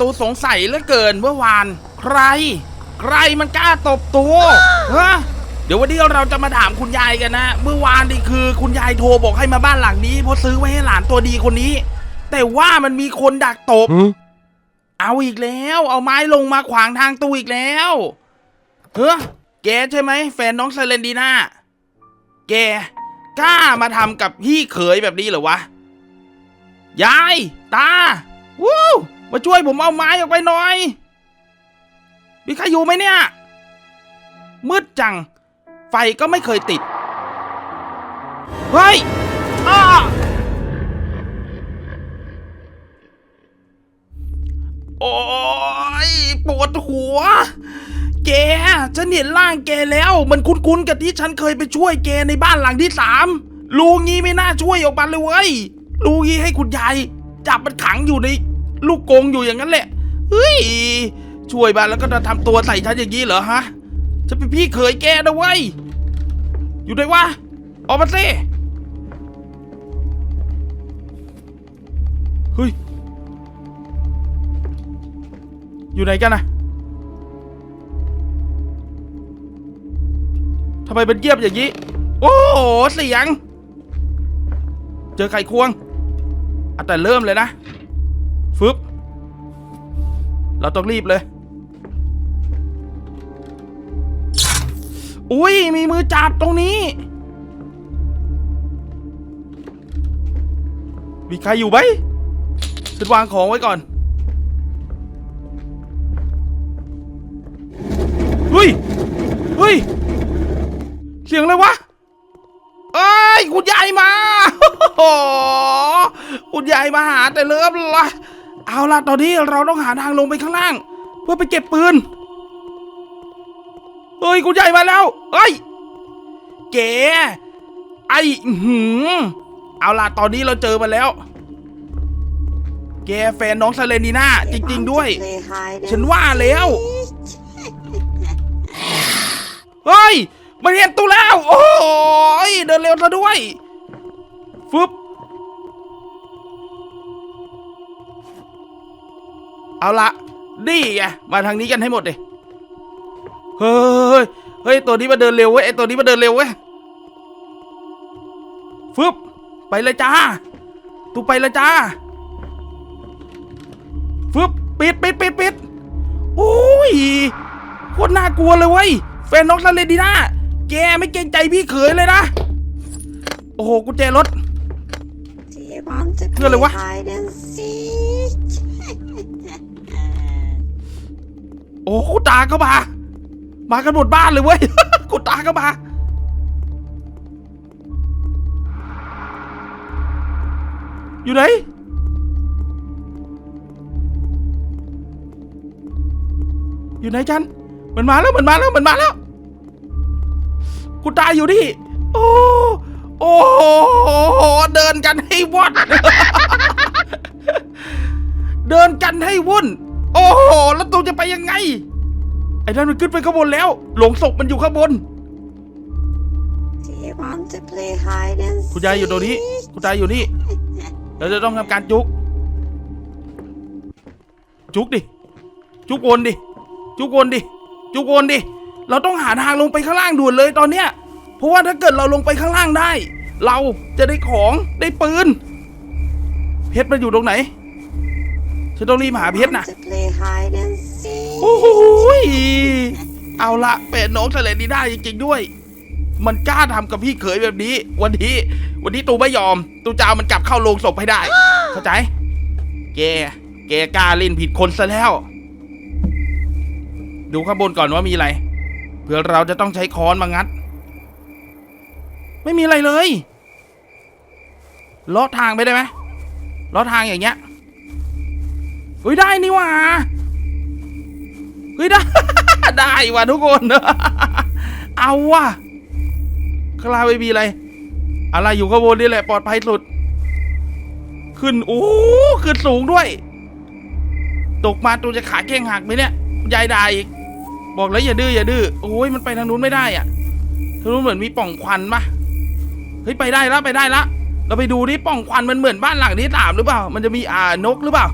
ตูสงสัยเหลือเกินเมื่อวาน ใคร ใครมันกล้าตบตูฮะเดี๋ยววันนี้เราจะมาถามคุณยายกันนะ เมื่อวานนี่คือคุณยายโทรบอกให้มาบ้านหลังนี้เพราะซื้อไว้ให้หลานตัวดีคนนี้ แต่ว่ามันมีคนดักตบ เอาอีกแล้ว เอาไม้ลงมาขวางทางตูอีกแล้วเฮ้อแกใช่ไหมแฟนน้องเซเลนดีน่าแกกล้ามาทำกับพี่เขยแบบนี้เหรอวะ ยาย ตา วู้ มาช่วยผมเอาไม้ออกไปหน่อย มีใครอยู่ไหมเนี่ย มืดจัง ไฟก็ไม่เคยติด เฮ้ยอ้าโอ้ยปวดหัว แก ฉันเห็นร่างแกแล้ว มันคุ้นๆกับที่ฉันเคยไปช่วยแกในบ้านหลังที่สามลูงี้ไม่น่าช่วยออกมาเลยเว้ยลูงี้ให้คุณยายจับมันขังอยู่ใน ลูกกงอยู่อย่างนั้นแหละเฮ้ยช่วยมานแล้วก็จะทำตัวใส่ฉันอย่างนี้เหรอฮะฉันเป็นพี่เขยแกนะเว้ยอยู่ไหนวะออกมาสิเฮ้ยอยู่ไหนกันนะทำไมเป็นเยียบอย่างนี้ โอ้โหเสียง เจอไข่ควงอะแต่เริ่มเลยนะ ฟึบเราต้องรีบเลย อุ้ยมีมือจับตรงนี้ มีใครอยู่ไหมฉันวางของไว้ก่อนเฮ้ยเฮ้ย เสียงอะไรวะเอ้ยคุณยายมาโอ้โหคุณยายมาหาแต่เริ่มละ เอาล่ะตอนนี้เราต้องหาทางลงไปข้างล่าง เพื่อไปเก็บปืนเฮ้ยคุณยายมาแล้วเฮ้ยเก๋ไอ้อื้อหือเอาล่ะตอนนี้เราเจอมาแล้ว แกแฟนน้องเซเลนีน่าจริง ๆ ด้วย ฉันว่าแล้วเฮ้ยมันเห็นตัวแล้ว โอ้ยเดินเร็วซะด้วยฟึบ เอาละนี่ไงมาทางนี้กันให้หมดเลยเฮ้ยเฮ้ยตัวนี้มาเดินเร็วเว้ยไอตัวนี้มาเดินเร็วเว้ยฟึบไปเลยจ้าตูไปเลยจ้าฟึบปิดปิดปิดปิดโอ้ยโคตรน่ากลัวเลยเว้ยแฟนน้องซาเลนดีน่าแกไม่เกรงใจพี่เขยเลยนะ โอ้โหกุญแจรถเพื่ออะไรวะ โอ้คุณตาก็มา มากันหมดบ้านเลยเว้ยคุณตาก็มาอยู่ไหน อยู่ไหนกันมันมาแล้ว มันมาแล้ว มันมาแล้วคุณตาอยู่นี่ โอ้ โอ้ เดินกันให้วอดเดินกันให้วุ่น โอ้โหแล้วตูจะไปยังไง ไอ้นั่นมันขึ้นไปข้างบนแล้ว หลงศพมันอยู่ข้างบนคุณยายอยู่ตรงนี้คุณตาอยู่นี่ เราจะต้องทำการจุก จุกดิ จุกวนดิ จุกวนดิ จุกวนดิ เราต้องหาทางลงไปข้างล่างด่วนเลยตอนเนี้ย เพราะว่าถ้าเกิดเราลงไปข้างล่างได้ เราจะได้ของได้ปืน เพชรมันอยู่ตรงไหน ฉันต้องรีบหาเพชรนะโอ้โหยเอาละเป็นน้องทะเลนี้ได้จริงๆด้วย มันกล้าทำกับพี่เขยแบบนี้ วันนี้ วันนี้ตูไม่ยอม ตูจะเอามันกลับเข้าโรงศพให้ได้ เข้าใจ แก แกกล้าเล่นผิดคนซะแล้ว ดูข้างบนก่อนว่ามีอะไรเพื่อเราจะต้องใช้ค้อนมางัด ไม่มีอะไรเลยเลาะทางไปได้ไหมเลาะทางอย่างเงี้ย เฮ้ยได้นี่ว่าเฮ้ยได้ ได้ว่ะทุกคน เอาว่ะคลาไม่มีอะไร อะไรอยู่ข้างบนนี่แหละปลอดภัยสุด ขึ้นโอ้ขึ้นสูงด้วย ตกมาตัวจะขาแข้งหักไหมเนี่ยยายด่าอีกบอกแล้วอย่าดื้ออย่าดื้อโอ้ยมันไปทางนู้นไม่ได้อะทางนู้นเหมือนมีป่องควันปะเฮ้ยไปได้แล้วไปได้ละเราไปดูนี่ป่องควันมันเหมือนบ้านหลังที่สามหรือเปล่า มันจะมีอ่านกหรือเปล่า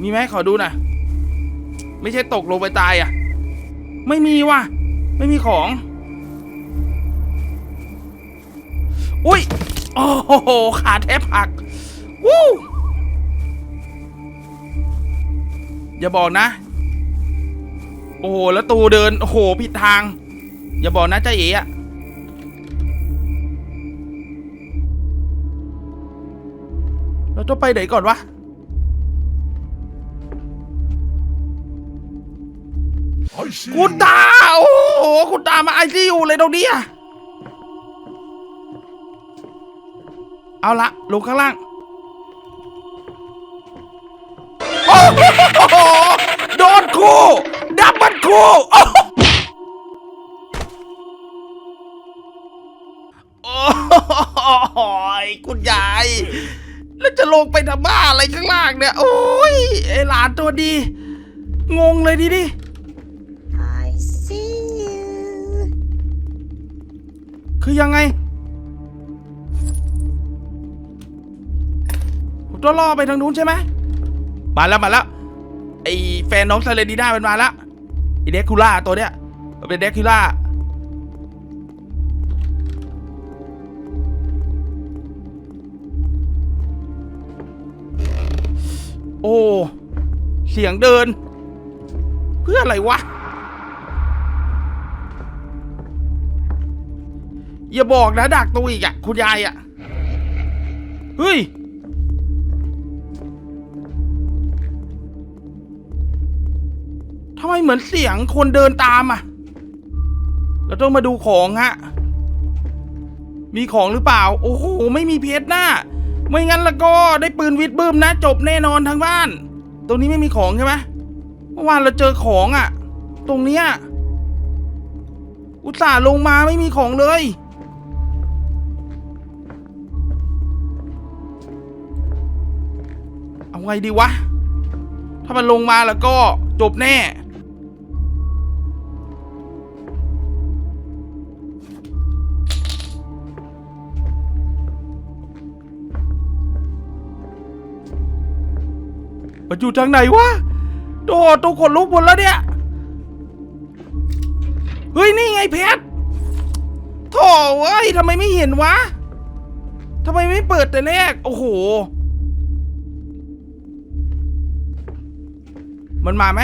มีไหมขอดูหน่อยไม่ใช่ตกลงไปตายอะ ไม่มีว่ะ ไม่มีของ อุ้ย โอ้โห ขาแทบหัก วู้อย่าบอกนะ โอ้โห แล้วตูเดิน โอ้โห ผิดทาง อย่าบอกนะจ้าเอ๋อะเราจะไปไหนก่อนวะ คุณตา โอ้โหคุณตามาไอซียูเลยตรงนี้อะเอาละลงข้างล่าง โอ้โห โดนคู่ ดับบิลคู่ โอ้โหคุณยาย แล้วจะลงไปทำบ้าอะไรข้างล่างเนี่ย โอ้ยไอหลานตัวดี งงเลยดิดิ คือยังไงผมต้องล่อไปทางนู้นใช่ไหมมาแล้วมาแล้วไอแฟนน้องซาเลนีน่ามันมาแล้วไอเด็กคูล่าตัวเนี้ยมันเป็นเด็กคูล่าโอ้ เสียงเดิน เพื่ออะไรวะ อย่าบอกนะดักตัวอีกอะคุณยายอะเฮ้ยทำไมเหมือนเสียงคนเดินตามอะเราต้องมาดูของฮะ มีของหรือเปล่า โอ้โห ไม่มีเพชรหน้า ไม่งั้นแล้วก็ได้ปืนวิดบึ้มนะ จบแน่นอนทั้งบ้าน ตรงนี้ไม่มีของใช่ไหมเมื่อวานเราเจอของอะ ตรงเนี้ยอุตส่าห์ลงมาไม่มีของเลย เอาไงดีวะ ถ้ามันลงมาแล้วก็จบแน่ มันอยู่ทางไหนวะโดดตัวขนลุกหมดแล้วเนี่ย เฮ้ย นี่ไงเพชรโถ่เว้ยทำไมไม่เห็นวะทำไมไม่เปิดแต่แรก โอ้โห มันมาไหม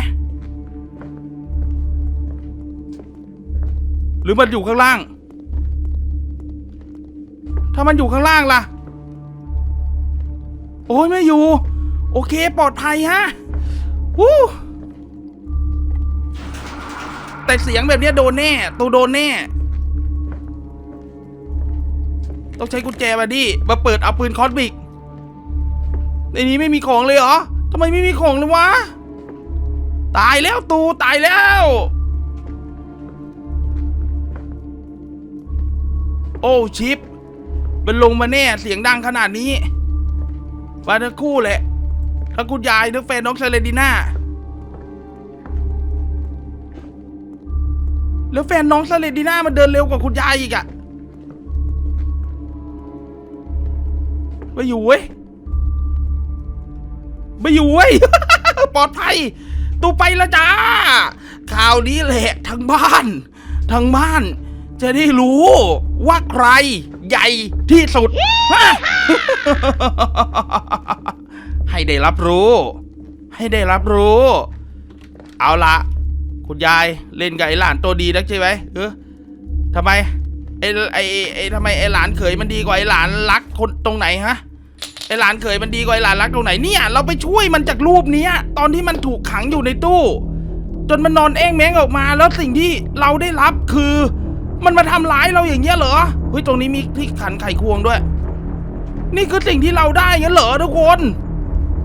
หรือมันอยู่ข้างล่าง ถ้ามันอยู่ข้างล่างล่ะ โอ้ยไม่อยู่ โอเคปลอดภัยฮะวู้แต่เสียงแบบนี้โดนแน่ตัวโดนแน่ ต้องใช้กุญแจมาดิมาเปิดเอาปืนคอสบิก ในนี้ไม่มีของเลยเหรอทำไมไม่มีของเลยวะ ตายแล้วตูตายแล้ว โอ้ชิปมันลงมาแน่เสียงดังขนาดนี้มาทั้งคู่แหละทั้งคุณยายทั้งแฟนน้องเซเลดิน่าแล้วแฟนน้องเซเลดิน่ามันเดินเร็วกว่าคุณยายอีกอะไม่อยู่เว้ยไม่อยู่เว้ยปลอดภัย ตูไปล้วจ้าข่าวนี้แหละทั้งบ้าน ทั้งบ้าน จะได้รู้ว่าใครใหญ่ที่สุด ให้ได้รับรู้ ให้ได้รับรู้ เอาละคุณยายเล่นกับไอ้หลานตัวดีนักใช่ไหมเออทำไมไอ้ไอ้ไอ้ทำไมไอ้หลานเขยมันดีกว่าไอ้หลานรักคนตรงไหนฮะ ไอหลานเขยมันดีกว่าไอหลานรักตรงไหนเนี่ย เราไปช่วยมันจากรูปเนี้ย ตอนที่มันถูกขังอยู่ในตู้ จนมันนอนเอ้งแม้งออกมาแล้วสิ่งที่เราได้รับคือ มันมาทำร้ายเราอย่างเงี้ยเหรอเฮ้ยตรงนี้มีที่ขันไขควงด้วย นี่คือสิ่งที่เราได้งั้นเหรอทุกคน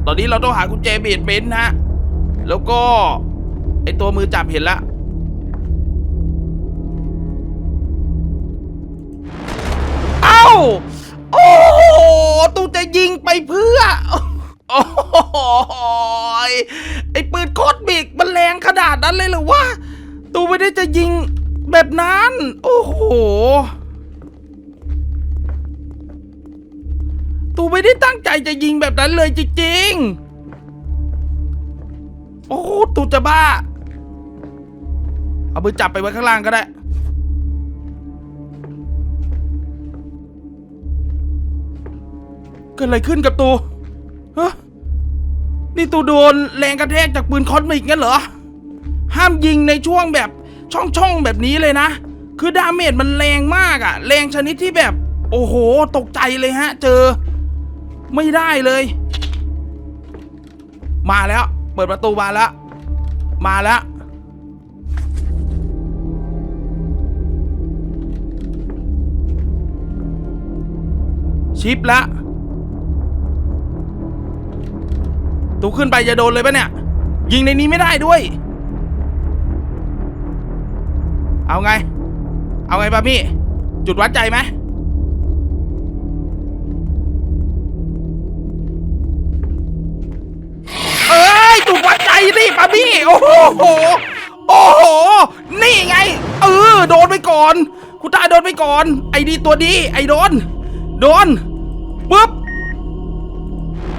ตอนนี้เราต้องหากุญแจเบดเบนนะแล้วก็ไอตัวมือจับเห็นล้วเอ้าโอ้ ตูจะยิงไปเพื่อ โอ้ยไอปืนโคตรบิกมันแรงขนาดนั้นเลยเหรอวะตูไม่ได้จะยิงแบบนั้น โอ้โหตูไม่ได้ตั้งใจจะยิงแบบนั้นเลยจริงๆ โอ้ตูจะบ้า เอามือจับไปไว้ข้างล่างก็ได้ เกิดอะไรขึ้นกับตูฮะนี่ตูโดนแรงกระแทกจากปืนคอสมิกงั้นเหรอ ห้ามยิงในช่วงแบบช่องๆแบบนี้เลยนะ คือดาเมจมันแรงมากอะแรงชนิดที่แบบ โอ้โห ตกใจเลยฮะ เจอ ไม่ได้เลย มาแล้ว เปิดประตูมาแล้ว มาแล้วชิปละ ตูขึ้นไปจะโดนเลยปะเนี่ย ยิงในนี้ไม่ได้ด้วย เอาไง เอาไงปะมี่ จุดวัดใจไหมเอ้ย จุดวัดใจสิปะมี่ โอ้โห โอ้โห นี่ไง เออ โดนไปก่อน คุณตาโดนไปก่อน ไอ้ดีตัวดี ไอ้โดน โดนปุ๊บ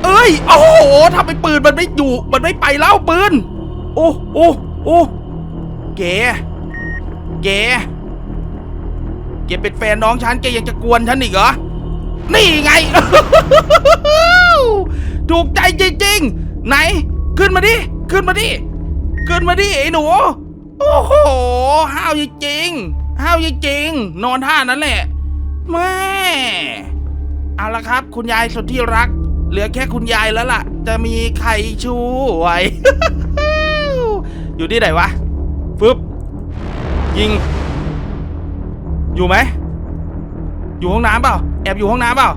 เอ้ย โอ้โหทำไมปืนมันไม่อยู่ มันไม่ไปแล้วปืน โอ้โอ้โอ้เก๋เก๋เก๋เป็นแฟนน้องฉันแกยังจะกวนฉันอีกเหรอ นี่ไง ถูกใจจริงๆ ไหน ขึ้นมาดิ ขึ้นมาดิ ขึ้นมาดิไอ้หนู โอ้โห ห้าวจริงๆ ห้าวจริงๆ นอนท่านั้นแหละแม่เอาละครับ คุณยายสุดที่รัก เหลือแค่คุณยายแล้วล่ะ จะมีใครช่วย อยู่ที่ไหนวะฟึบยิง อยู่ไหม อยู่ห้องน้ำเปล่า แอบอยู่ห้องน้ำเปล่า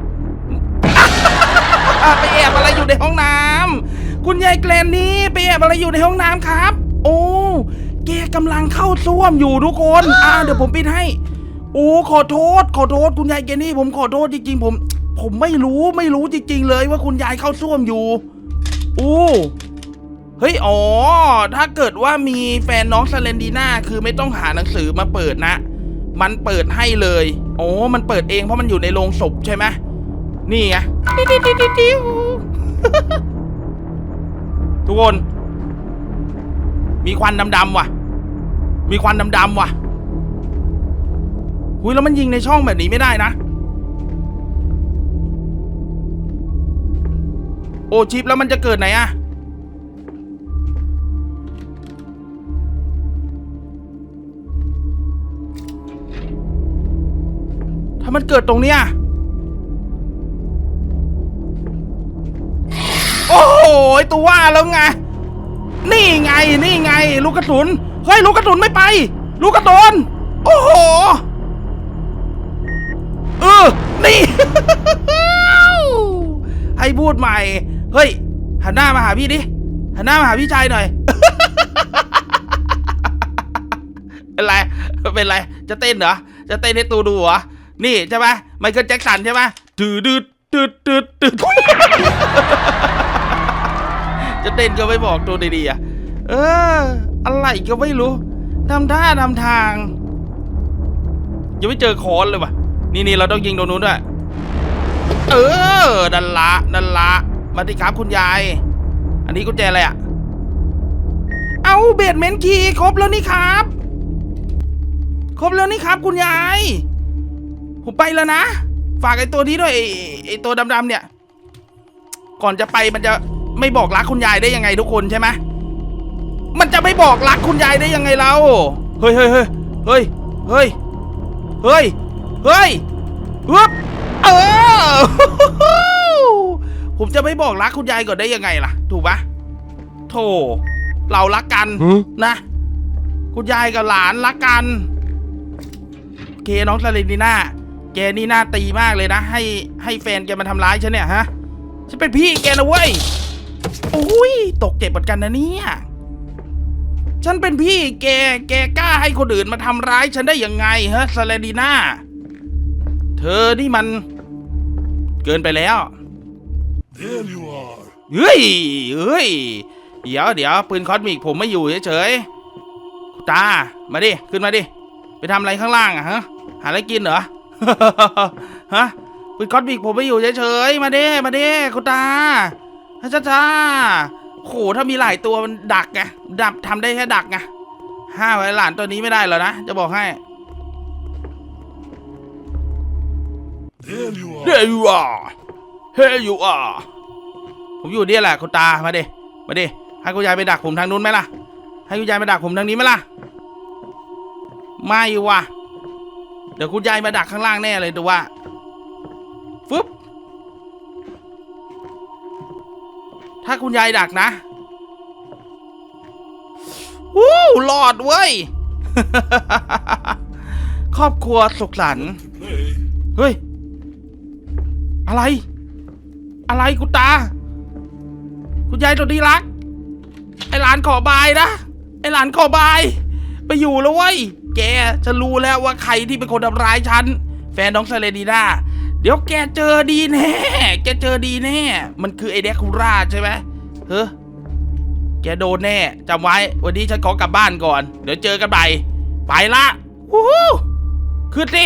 ไปแอบอะไรอยู่ในห้องน้ำคุณยายแกลนนี่ไปแอบอะไรอยู่ในห้องน้ำครับ โอ้แกกำลังเข้าซ่วมอยู่ทุกคน อ่า เดี๋ยวผมปิดให้ โอ้ขอโทษ ขอโทษ คุณยายแกนี่ผมขอโทษจริงๆผม ผมไม่รู้ไม่รู้จริง ๆ เลยว่าคุณยายเข้าซ่วมอยู่โอ้เฮ้ย อ๋อ ถ้าเกิดว่ามีแฟนน้องซาเลนดีน่าคือไม่ต้องหาหนังสือมาเปิดนะ มันเปิดให้เลยโอ้มันเปิดเองเพราะมันอยู่ในโรงศพใช่ไหมนี่ไงทุกคน มีควันดำๆว่ะ มีควันดำๆว่ะหุยแล้วมันยิงในช่องแบบนี้ไม่ได้นะ โอชิปแล้วมันจะเกิดไหนอะถ้ามันเกิดตรงเนี้ยโอ้โหตัวว่าแล้วไง นี่ไง นี่ไง ลูกกระสุน เฮ้ย ลูกกระสุนไม่ไป ลูกกระสุน โอ้โห เออ นี่ ให้พูดใหม่ เฮ้ย หันหน้ามาหาพี่ดิ หันหน้ามาหาพี่ชายหน่อย เป็นไร เป็นไร จะเต้นเหรอ จะเต้นให้ตูดูเหรอ นี่ใช่ไหมไมเคิลแจ็คสันใช่ไหมดืดดืดดืดดืดดืดจะเต้นก็ไม่บอกตัวดีๆอะ เออ อะไรก็ไม่รู้ทำท่าทำทาง ยังไม่เจอคอนเลยว่ะ นี่นี่เราต้องยิงตรงนู้นด้วย เออ ดันละ ดันละ มาดิครับคุณยาย อันนี้กุญแจอะไรอะเอาเบดเมนคีย์ครบแล้วนี่ครับ ครบแล้วนี่ครับ คุณยาย ผมไปแล้วนะ ฝากไอ้ตัวนี้ด้วยไอ้ไอ้ตัวดำๆเนี่ย ก่อนจะไปมันจะไม่บอกรักคุณยายได้ยังไงทุกคนใช่ไหมมันจะไม่บอกรักคุณยายได้ยังไงเราเฮ้ยเฮ้ยเฮ้ยเฮ้ยเฮ้ยเฮ้ยเฮ้ยฮึบเออ ผมจะไม่บอกรักคุณยายก่อนได้ยังไงล่ะ ถูกปะโธ่เรารักกัน Huh? นะ คุณยายกับหลานรักกันโอเคน้องซาเลนดีน่าแกนี่น่าตีมากเลยนะ ให้ให้แฟนแกมาทำร้ายฉันเนี่ยฮะฉันเป็นพี่แกนะเว้ยอุ้ยตกเจ็บเหมือนกันนะเนี่ย ฉันเป็นพี่แกแกกล้าให้คนอื่นมาทำร้ายฉันได้ยังไงฮะซาเลนดีน่า เธอนี่มัน เกินไปแล้ว There you are. เฮ้ยเฮ้ย เดี๋ยวเดี๋ยวปืนคอสมิกผมไม่อยู่เฉยๆคุณตา มาดิ ขึ้นมาดิ ไปทำอะไรข้างล่างอะฮะ หาอะไรกินเหรอ ฮะ ปืนคอสมิกผมไม่อยู่เฉยๆ มาดิ มาดิ คุณตาช้าช้าๆโห ถ้ามีหลายตัวมันดักไง ดับทำได้แค่ดักไง ห้าไว้หลานตัวนี้ไม่ได้เหรอนะ จะบอกให้ There you are. There you are Here you are ผมอยู่เนี่ยแหละคุณตา มาดิ มาดิ ให้คุณยายไปดักผมทางนู้นไหมล่ะ ให้คุณยายไปดักผมทางนี้ไหมล่ะ ไม่ว่ะ เดี๋ยวคุณยายมาดักข้างล่างแน่เลยดูว่าฟึบถ้าคุณยายดักนะวู้หลอดเว้ย ครอบครัวสุขสันต์ Play. เฮ้ย อะไร อะไรคุณตา คุณยายตัวดีรัก ไอหลานขอบายนะ ไอหลานขอบาย ไปอยู่แล้วเว้ย แกจะรู้แล้วว่าใครที่เป็นคนทำร้ายฉัน แฟนน้องเซเลนีนาเดี๋ยวแกเจอดีแน่ แกเจอดีแน่ มันคือไอเด็กคูราใช่ไหมเฮ้อแกโดนแน่จำไว้ วันนี้ฉันขอกลับบ้านก่อน เดี๋ยวเจอกันใหม่ไปละวู้ขึ้นสิ